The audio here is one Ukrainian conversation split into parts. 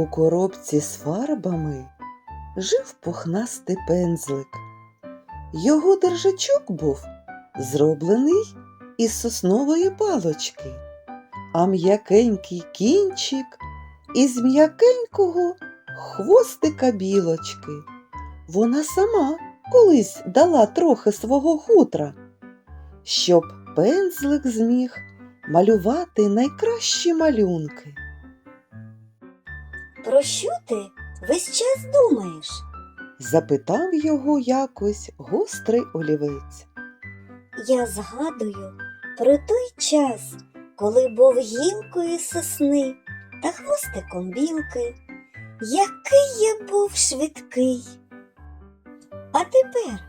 У коробці з фарбами жив пухнастий пензлик. Його держачок був зроблений із соснової палочки, а м'якенький кінчик із м'якенького хвостика білочки. Вона сама колись дала трохи свого хутра, щоб пензлик зміг малювати найкращі малюнки. Про що ти весь час думаєш? Запитав його якось гострий олівець. Я згадую про той час, коли був гілкою сосни та хвостиком білки. Який я був швидкий. А тепер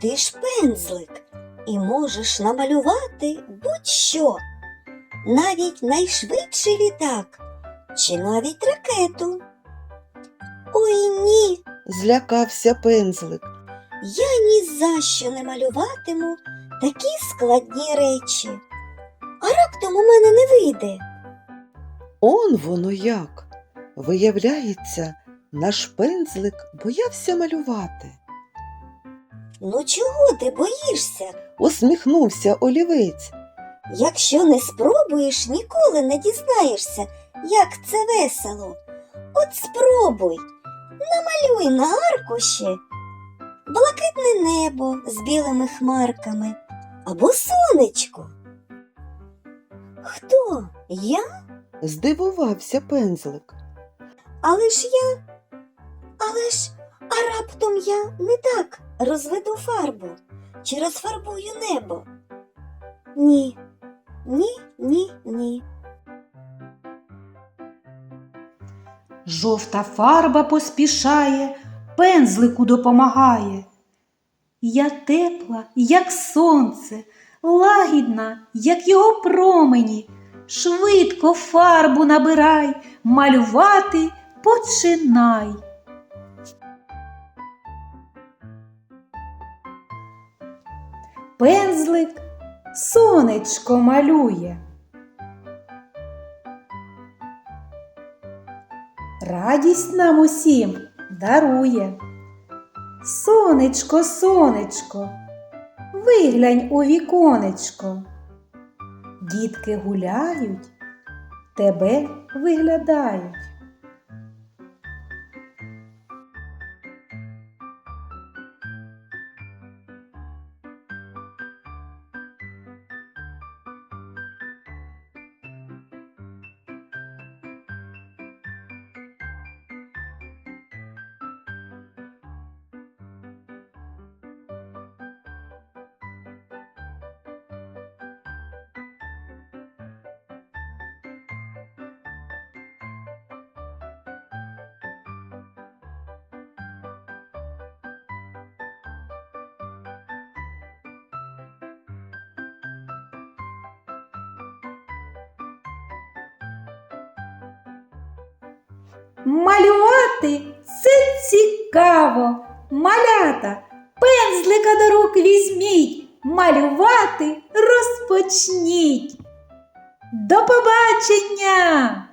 ти ж пензлик і можеш намалювати будь-що, навіть найшвидший літак чи навіть ракету. Ой ні, Злякався пензлик. я ні за що не малюватиму такі складні речі. А раптом у мене не вийде. Он воно як. Виявляється, наш пензлик боявся малювати. Ну чого ти боїшся? Усміхнувся олівець. Якщо не спробуєш, ніколи не дізнаєшся, як це весело. От спробуй, намалюй на аркуші блакитне небо з білими хмарками або сонечко. Хто? Я? Здивувався пензлик. Але ж я. Але ж, а раптом я не так розведу фарбу чи розфарбую небо. Ні, ні, ні, ні. Жовта фарба поспішає, пензлику допомагає. Я тепла, як сонце, лагідна, як його промені. Швидко фарбу набирай, малювати починай. Пензлик сонечко малює. Радість нам усім дарує. Сонечко, сонечко, виглянь у віконечко. Дітки гуляють, тебе виглядають. Малювати це цікаво. Малята, пензлика до рук візьміть, малювати розпочніть. До побачення!